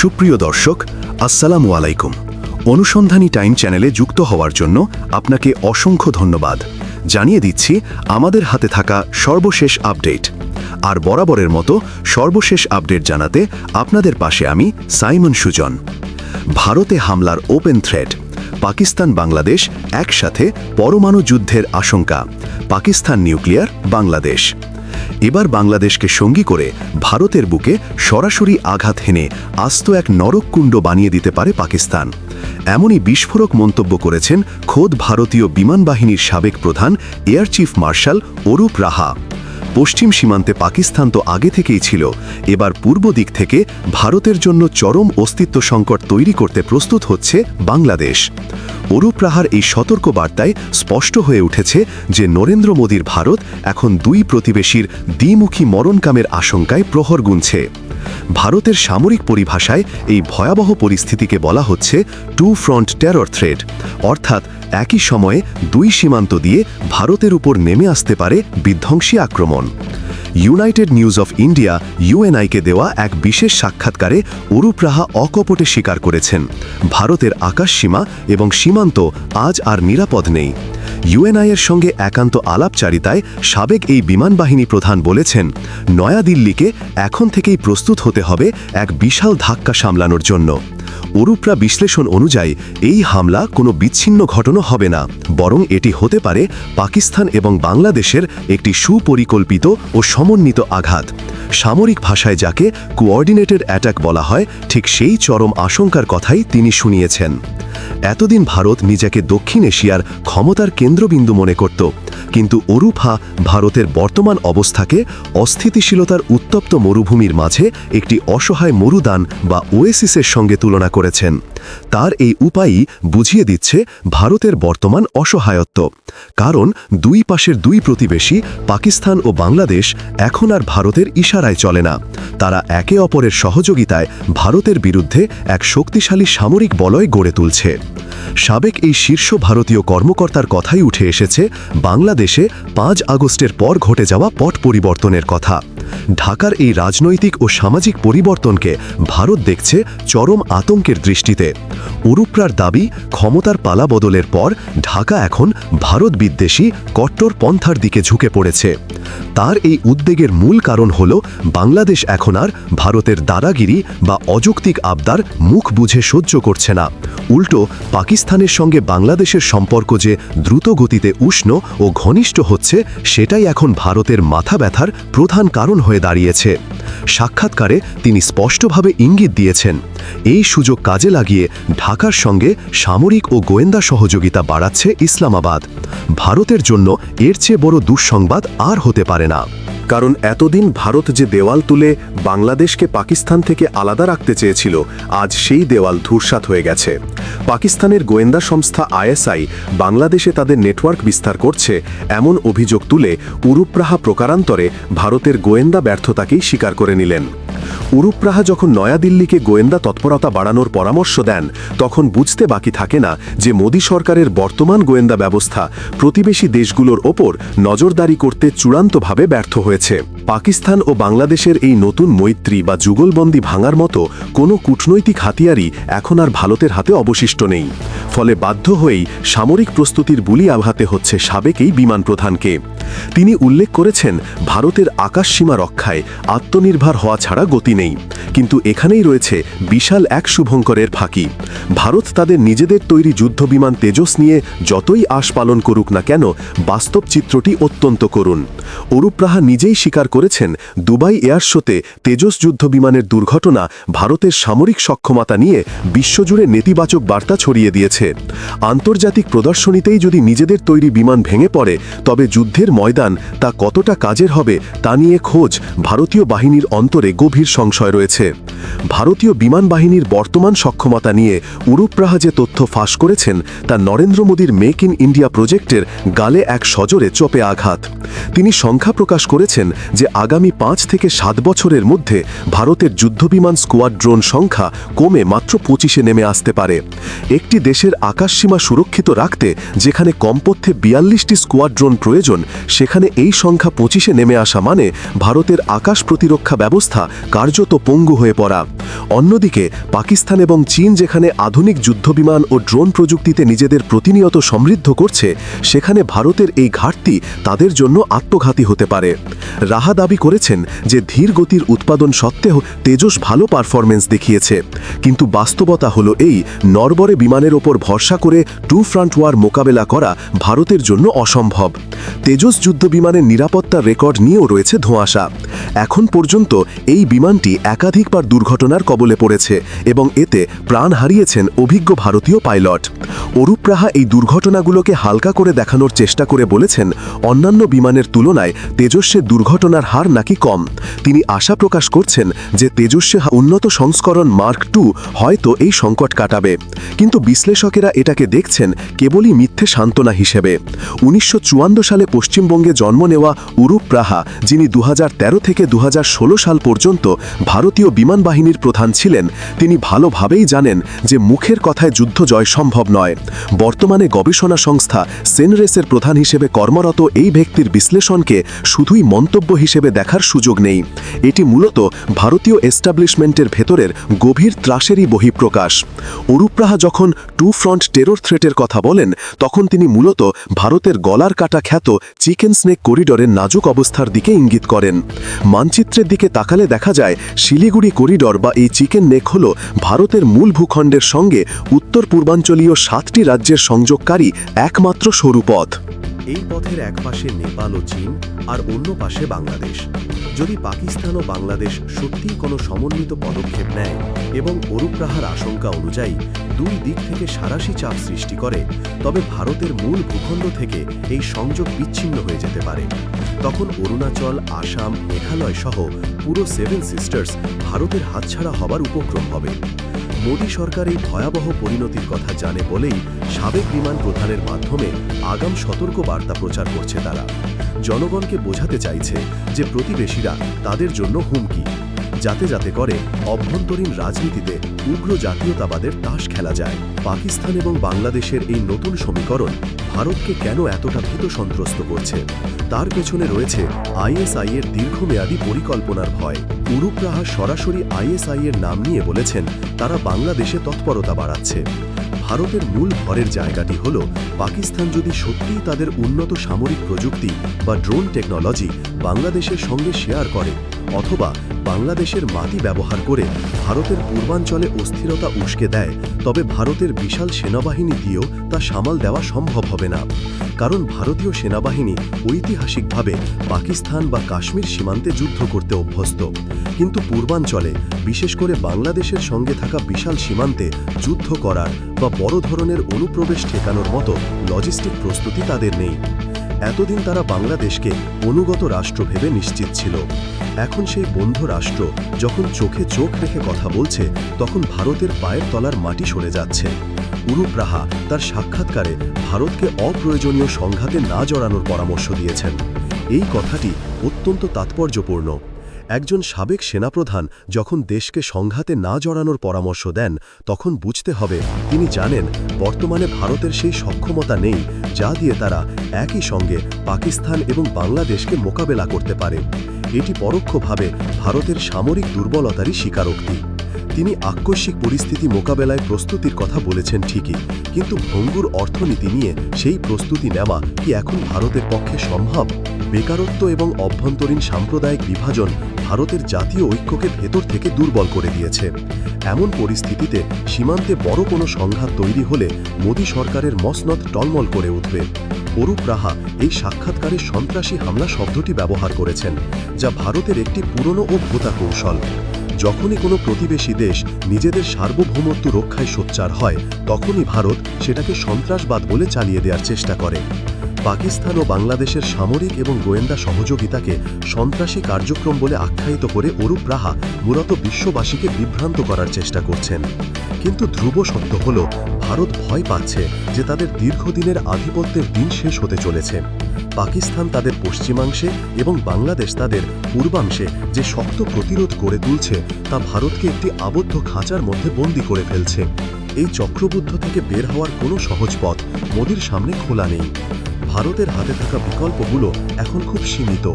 সুপ্রিয় দর্শক, আসসালামু আলাইকুম। অনুসন্ধানী টাইম চ্যানেলে যুক্ত হওয়ার জন্য আপনাকে অসংখ্য ধন্যবাদ। জানিয়ে দিচ্ছি, আমাদের হাতে থাকা সর্বশেষ আপডেট। আর বরাবরের মতো সর্বশেষ আপডেট জানাতে আপনাদের পাশে আমি সাইমন সুজন। ভারতে হামলার ওপেন থ্রেড পাকিস্তান, বাংলাদেশ একসাথে পরমাণু যুদ্ধের আশঙ্কা। পাকিস্তান নিউক্লিয়ার, বাংলাদেশ। এবার বাংলাদেশকে সঙ্গী করে ভারতের বুকে সরাসরি আঘাত হেনে আস্ত এক নরককুণ্ড বানিয়ে দিতে পারে পাকিস্তান। এমনই বিস্ফোরক মন্তব্য করেছেন খোদ ভারতীয় বিমান বাহিনীর সাবেক প্রধান, air chief marshal Arup Raha. পশ্চিম সীমান্তে পাকিস্তান তো আগে থেকেই ছিল, এবার পূর্ব দিক থেকে ভারতের জন্য চরম অস্তিত্ব সংকট তৈরি করতে প্রস্তুত হচ্ছে বাংলাদেশ। অরূপ রাহার এই সতর্ক বার্তায় স্পষ্ট হয়ে উঠেছে যে নরেন্দ্র মোদীর ভারত এখন দুই প্রতিবেশীর দ্বিমুখী মরণকামের আশঙ্কায় প্রহর গুনছে। ভারতের সামরিক পরিভাষায় এই ভয়াবহ পরিস্থিতিকে বলা হচ্ছে টু ফ্রন্ট টেরর থ্রেড অর্থাৎ একই সময়ে দুই সীমান্ত দিয়ে ভারতের উপর নেমে আসতে পারে বিধ্বংসী আক্রমণ। ইউনাইটেড নিউজ অফ ইন্ডিয়া, ইউএনআইকে দেওয়া এক বিশেষ সাক্ষাৎকারে অরূপ রাহা অকপটে স্বীকার করেছেন। ভারতের আকাশসীমা এবং সীমান্ত আজ আর নিরাপদ নেই। ইউএনআইয়ের সঙ্গে একান্ত আলাপচারিতায় সাবেক এই বিমান বাহিনী প্রধান বলেছেন, নয়াদিল্লিকে এখন থেকেই প্রস্তুত হতে হবে এক বিশাল ধাক্কা সামলানোর জন্য। অরূপরা বিশ্লেষণ অনুযায়ী, এই হামলা কোনো বিচ্ছিন্ন ঘটনা হবে না, বরং এটি হতে পারে পাকিস্তান এবং বাংলাদেশের একটি সুপরিকল্পিত ও সমন্বিত আঘাত। সামরিক ভাষায় যাকে কোঅর্ডিনেটেড অ্যাটাক বলা হয়, ঠিক সেই চরম আশঙ্কার কথাই তিনি শুনিয়েছেন। এতদিন ভারত নিজেকে দক্ষিণ এশিয়ার ক্ষমতার কেন্দ্রবিন্দু মনে করত, কিন্তু অরূপা ভারতের বর্তমান অবস্থাকে অস্থিতিশীলতার উত্তপ্ত মরুভূমির মাঝে একটি অসহায় মরুদান বা ওয়েসিসের সঙ্গে তুলনা করেছেন। তার এই উপায়ই বুঝিয়ে দিচ্ছে ভারতের বর্তমান অসহায়ত্ব, কারণ দুই পাশের দুই প্রতিবেশী পাকিস্তান ও বাংলাদেশ এখন আর ভারতের ইশারায় চলে না। তারা একে অপরের সহযোগিতায় ভারতের বিরুদ্ধে এক শক্তিশালী সামরিক বলয় গড়ে তুলছে। সাবেক এই শীর্ষ ভারতীয় কর্মকর্তার কথাই উঠে এসেছে, বাংলাদেশে পাঁচ আগস্টের পর ঘটে যাওয়া পট পরিবর্তনের কথা। ঢাকার এই রাজনৈতিক ও সামাজিক পরিবর্তনকে ভারত দেখছে চরম আতঙ্কের দৃষ্টিতে। উরুপ্রার দাবি, ক্ষমতার পালা বদলের পর ঢাকা এখন ভারত বিদ্বেষী কট্টর পন্থার দিকে ঝুঁকে পড়েছে। তার এই উদ্বেগের মূল কারণ হল, বাংলাদেশ এখন আর ভারতের দাদাগিরি বা অযৌক্তিক আবদার মুখ বুঝে সহ্য করছে না। উল্টো, পাকিস্তানের সঙ্গে বাংলাদেশের সম্পর্ক যে দ্রুত গতিতে উষ্ণ ও ঘনিষ্ঠ হচ্ছে, সেটাই এখন ভারতের মাথা ব্যথার প্রধান কারণ হয়ে দাঁড়িয়েছে। সাক্ষাৎকারে তিনি স্পষ্টভাবে ইঙ্গিত দিয়েছেন, এই সুযোগ কাজে লাগিয়ে ঢাকার সঙ্গে সামরিক ও গোয়েন্দা সহযোগিতা বাড়াচ্ছে ইসলামাবাদ। ভারতের জন্য এর চেয়ে বড় দুঃসংবাদ আর হতে পারে না। কারণ এতদিন ভারত যে দেওয়াল তুলে বাংলাদেশকে পাকিস্তান থেকে আলাদা রাখতে চেয়েছিল, আজ সেই দেওয়াল ধূরসাত হয়ে গেছে। পাকিস্তানের গোয়েন্দা সংস্থা আইএসআই বাংলাদেশে তাদের নেটওয়ার্ক বিস্তার করছে এমন অভিযোগ তুলে উরুপ্রাহা প্রকারান্তরে ভারতের গোয়েন্দা ব্যর্থতাকেই স্বীকার করে নিলেন। উরুপ্রাহা যখন নয়াদিল্লিকে গোয়েন্দা তৎপরতা বাড়ানোর পরামর্শ দেন, তখন বুঝতে বাকি থাকে না যে মোদী সরকারের বর্তমান গোয়েন্দা ব্যবস্থা প্রতিবেশী দেশগুলোর ওপর নজরদারি করতে চূড়ান্তভাবে ব্যর্থ হয়েছে। পাকিস্তান ও বাংলাদেশের এই নতুন মৈত্রী বা যুগলবন্দি ভাঙার মতো কোনো কূটনৈতিক হাতিয়ারই এখন আর ভারতের হাতে অবশিষ্ট নেই। ফলে বাধ্য হয়েই সামরিক প্রস্তুতির বুলি আঘাতে হচ্ছে সাবেক এই বিমান প্রধানকে। তিনি উল্লেখ করেছেন, ভারতের আকাশসীমা রক্ষায় আত্মনির্ভর হওয়া ছাড়া গতি নেই। কিন্তু এখানেই রয়েছে বিশাল এক শুভঙ্করের ফাঁকি। ভারত তাদের নিজেদের তৈরি যুদ্ধবিমান তেজস নিয়ে যতই আশ পালন করুক না কেন, বাস্তব চিত্রটি অত্যন্ত করুন অরূপ রাহা নিজেই স্বীকার করেছেন দুবাই এয়ার শোতে তেজস যুদ্ধ বিমানের দুর্ঘটনা ভারতের সামরিক সক্ষমতা নিয়ে বিশ্বজুড়ে নেতিবাচক বার্তা ছড়িয়ে দিয়েছে। আন্তর্জাতিক প্রদর্শনীতেই যদি নিজেদের তৈরি বিমান ভেঙে পড়ে, তবে যুদ্ধের ময়দান তা কতটা কাজের হবে তা নিয়ে খোঁজ ভারতীয় বাহিনীর অন্তরে গভীর সংশয় রয়েছে। ভারতীয় বিমান বাহিনীর বর্তমান সক্ষমতা নিয়ে উরুপ্রাহা যে তথ্য ফাঁস করেছেন, তা নরেন্দ্র মোদীর মেক ইন ইন্ডিয়া প্রজেক্টের গালে এক সজোরে চপে আঘাত। তিনি সংখ্যা প্রকাশ করেছেন যে আগামী পাঁচ থেকে সাত বছরের মধ্যে ভারতের যুদ্ধবিমান স্কোয়াড্রোন সংখ্যা কমে মাত্র পঁচিশে নেমে আসতে পারে। একটি দেশের আকাশসীমা সুরক্ষিত রাখতে যেখানে কমপক্ষে বিয়াল্লিশটি স্কোয়াড্রোন প্রয়োজন, সেখানে এই সংখ্যা পঁচিশে নেমে আসা মানে ভারতের আকাশ প্রতিরক্ষা ব্যবস্থা কার্যত পঙ্গু হয়ে পড়া। অন্যদিকে, পাকিস্তান এবং চীন যেখানে আধুনিক যুদ্ধবিমান ও ড্রোন প্রযুক্তিতে নিজেদের প্রতিনিয়ত সমৃদ্ধ করছে, সেখানে ভারতের এই ঘাটতি তাদের জন্য আত্মঘাতী হতে পারে। রাহা দাবি করেছেন যে ধীর গতির উৎপাদন সত্ত্বেও তেজস ভালো পারফরমেন্স দেখিয়েছে। কিন্তু বাস্তবতা হলো এই, নরবরে বিমানের ওপর ভরসা করে টু ফ্রন্ট ওয়ার মোকাবেলা করা ভারতের জন্য অসম্ভব। তেজস যুদ্ধ বিমানের নিরাপত্তার রেকর্ড নিয়েও রয়েছে ধোঁয়াশা। এখন পর্যন্ত এই বিমানটি একাধিকবার দুর্ঘটনার কবলে পড়েছে এবং এতে প্রাণ হারিয়েছেন অভিজ্ঞ ভারতীয় পাইলট। অরূপ রাহা এই দুর্ঘটনাগুলোকে হালকা করে দেখানোর চেষ্টা করে বলেছেন, অন্যান্য বিমানের তুলনায় তেজস্বের দুর্ঘটনার হার নাকি কম। তিনি আশা প্রকাশ করছেন যে তেজস্বে উন্নত সংস্করণ মার্ক টু হয়তো এই সংকট কাটাবে। কিন্তু বিশ্লেষকেরা এটাকে দেখছেন কেবলই মিথ্যে সান্ত্বনা হিসেবে। উনিশশো সালে পশ্চিমবঙ্গে জন্ম নেওয়া উরুপ রাহা যিনি দু থেকে দু হাজার ষোলো সাল পর্যন্ত ভারতীয় বিমান বাহিনীর প্রধান ছিলেন, তিনি ভালোভাবেই জানেন যে মুখের কথায় যুদ্ধ জয় সম্ভব নয়। বর্তমানে গবেষণা সংস্থা সেনরেসের প্রধান হিসেবে কর্মরত এই ব্যক্তির বিশ্লেষণকে শুধুই মন্তব্য হিসেবে দেখার সুযোগ নেই। এটি মূলত ভারতীয় এস্টাবলিশমেন্টের ভেতরের গভীর ত্রাসেরই বহিঃপ্রকাশ। অরূপরাহা যখন টু ফ্রন্ট টেরর থ্রেটের কথা বলেন, তখন তিনি মূলত ভারতের গলার কাটা খ্যাত চিকেন স্নেক করিডরের নাজুক অবস্থার দিকে ইঙ্গিত করেন। মানচিত্রের দিকে তাকালে দেখা যায়, শিলিগুড়ি করিডর বা এই চিকেন নেক হল ভারতের মূল ভূখণ্ডের সঙ্গে উত্তর পূর্বাঞ্চলীয় সাতটি রাজ্যের সংযোগকারী একমাত্র সরু পথ। এই পথের এক পাশে নেপাল ও চীন আর অন্য পাশে বাংলাদেশ। যদি পাকিস্তান ও বাংলাদেশ সত্যিই কোনো সমন্বিত পদক্ষেপ নেয় এবং অরূপরাহার আশঙ্কা অনুযায়ী দুই দিক থেকে সারাশি চাপ সৃষ্টি করে, তবে ভারতের মূল ভূখণ্ড থেকে এই সংযোগ বিচ্ছিন্ন হয়ে যেতে পারে। তখন অরুণাচল, আসাম, মেঘালয় সহ পুরো সেভেন সিস্টার্স ভারতের হাতছাড়া হবার উপক্রম হবে। মোদী সরকার এই ভয়াবহ পরিণতির কথা জানে বলেই সাবেক বিমান প্রধানের মাধ্যমে আগাম সতর্ক বার্তা প্রচার করছে তারা। জনগণকে বোঝাতে চাইছে যে প্রতিবেশীরা তাদের জন্য হুমকি। যাতে যাতে করে অভ্যন্তরীণ রাজনীতিতে উগ্র জাতীয়তাবাদের তাস খেলা যায়। পাকিস্তান এবং বাংলাদেশের এই নতুন সমীকরণ ভারতকে কেন এতটা ভীত সন্ত্রস্ত করছে? তার পেছনে রয়েছে আইএসআই এর দীর্ঘমেয়াদী পরিকল্পনার ভয়। উরুপ রাহা সরাসরি আইএসআই এর নাম নিয়ে বলেছেন, তারা বাংলাদেশে তৎপরতা বাড়াচ্ছে। ভারতের মূল ভরের জায়গাটি হল, পাকিস্তান যদি সত্যিই তাদের উন্নত সামরিক প্রযুক্তি বা ড্রোন টেকনোলজি বাংলাদেশের সঙ্গে শেয়ার করে, অথবা বাংলাদেশের মাটি ব্যবহার করে ভারতের পূর্বাঞ্চলে অস্থিরতা উস্কে দেয়, তবে ভারতের বিশাল সেনাবাহিনী দিয়েও তা সামাল দেওয়া সম্ভব হবে না। কারণ ভারতীয় সেনাবাহিনী ঐতিহাসিকভাবে পাকিস্তান বা কাশ্মীর সীমান্তে যুদ্ধ করতে অভ্যস্ত। কিন্তু পূর্বাঞ্চলে, বিশেষ করে বাংলাদেশের সঙ্গে থাকা বিশাল সীমান্তে যুদ্ধ করার বা বড় ধরনের অনুপ্রবেশ ঠেকানোর মতো লজিস্টিক প্রস্তুতি তাদের নেই। এতদিন তারা বাংলাদেশকে অনুগত রাষ্ট্র ভেবে নিশ্চিত ছিল। এখন সেই বন্ধু রাষ্ট্র যখন চোখে চোখ রেখে কথা বলছে, তখন ভারতের পায়ের তলার মাটি সরে যাচ্ছে। উরুপ্রাহা তার সাক্ষাৎকারে ভারতকে অপ্রয়োজনীয় সংঘাতে না জড়ানোর পরামর্শ দিয়েছেন। এই কথাটি অত্যন্ত তাৎপর্যপূর্ণ। একজন সাবেক সেনাপ্রধান যখন দেশকে সংঘাতে না জড়ানোর পরামর্শ দেন, তখন বুঝতে হবে তিনি জানেন বর্তমানে ভারতের সেই সক্ষমতা নেই যা দিয়ে তারা একই সঙ্গে পাকিস্তান এবং বাংলাদেশকে মোকাবেলা করতে পারে। এটি পরোক্ষভাবে ভারতের সামরিক দুর্বলতারই স্বীকারোক্তি। তিনি আকস্মিক পরিস্থিতি মোকাবেলায় প্রস্তুতির কথা বলেছেন ঠিকই, কিন্তু ভঙ্গুর অর্থনীতি নিয়ে সেই প্রস্তুতি নেওয়া কি এখন ভারতের পক্ষে সম্ভব? বেকারত্ব এবং অভ্যন্তরীণ সাম্প্রদায়িক বিভাজন ভারতের জাতীয় ঐক্যকে ভেতর থেকে দুর্বল করে দিয়েছে। এমন পরিস্থিতিতে সীমান্তে বড় কোনো সংঘাত তৈরি হলে মোদী সরকারের মসনদ টলমল করে উঠবে। অরূপ রাহা এই সাক্ষাৎকারে সন্ত্রাসী হামলা শব্দটি ব্যবহার করেছেন, যা ভারতের একটি পুরনো ও ভূতা কৌশল। যখনই কোনো প্রতিবেশী দেশ নিজেদের সার্বভৌমত্ব রক্ষায় সোচ্চার হয়, তখনই ভারত সেটাকে সন্ত্রাসবাদ বলে চালিয়ে দেওয়ার চেষ্টা করে। পাকিস্তান ও বাংলাদেশের সামরিক এবং গোয়েন্দা সহযোগিতাকে সন্ত্রাসী কার্যক্রম বলে আখ্যায়িত করে অরূপ রাহা মূলত বিশ্ববাসীকে বিভ্রান্ত করার চেষ্টা করছেন। কিন্তু ধ্রুব সত্য হল, ভারত ভয় পাচ্ছে যে তাদের দীর্ঘদিনের আধিপত্যের দিন শেষ হতে চলেছে। পাকিস্তান তাদের পশ্চিমাংশে এবং বাংলাদেশ তাদের পূর্বাংশে যে শক্ত প্রতিরোধ গড়ে তুলছে তা ভারতকে একটি আবদ্ধ খাঁচার মধ্যে বন্দী করে ফেলছে। এই চক্রবুদ্ধ থেকে বের হওয়ার কোনো সহজ পথ মোদির সামনে খোলা নেই। ভারতের হাতে থাকা বিকল্পগুলো এখন খুব সীমিত।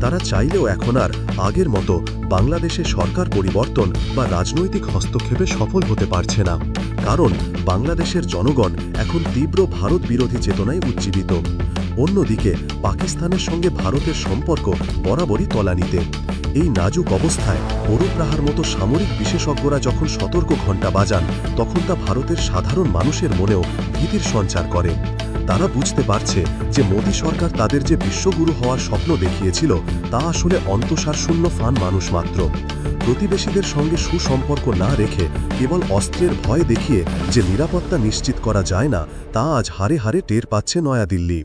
তারা চাইলেও এখন আর আগের মতো বাংলাদেশে সরকার পরিবর্তন বা রাজনৈতিক হস্তক্ষেপে সফল হতে পারছে না। কারণ বাংলাদেশের জনগণ এখন তীব্র ভারত বিরোধী চেতনায় উজ্জীবিত। অন্যদিকে পাকিস্তানের সঙ্গে ভারতের সম্পর্ক বরাবরই তলানিতে। এই নাজুক অবস্থায় পরুপ্রাহার মতো সামরিক বিশেষজ্ঞরা যখন সতর্ক ঘণ্টা বাজান, তখন তা ভারতের সাধারণ মানুষের মনেও ভীতির সঞ্চার করে। তারা বুঝতে পারছে যে মোদী সরকার তাদের যে বিশ্বগুরু হওয়ার স্বপ্ন দেখিয়েছিল, তা আসলে অন্তঃসার শূন্য ফান মানুষ মাত্র। প্রতিবেশীদের সঙ্গে সুসম্পর্ক না রেখে কেবল অস্ত্রের ভয় দেখিয়ে যে নিরাপত্তা নিশ্চিত করা যায় না, তা আজ হারে হারে টের পাচ্ছে নয়াদিল্লি।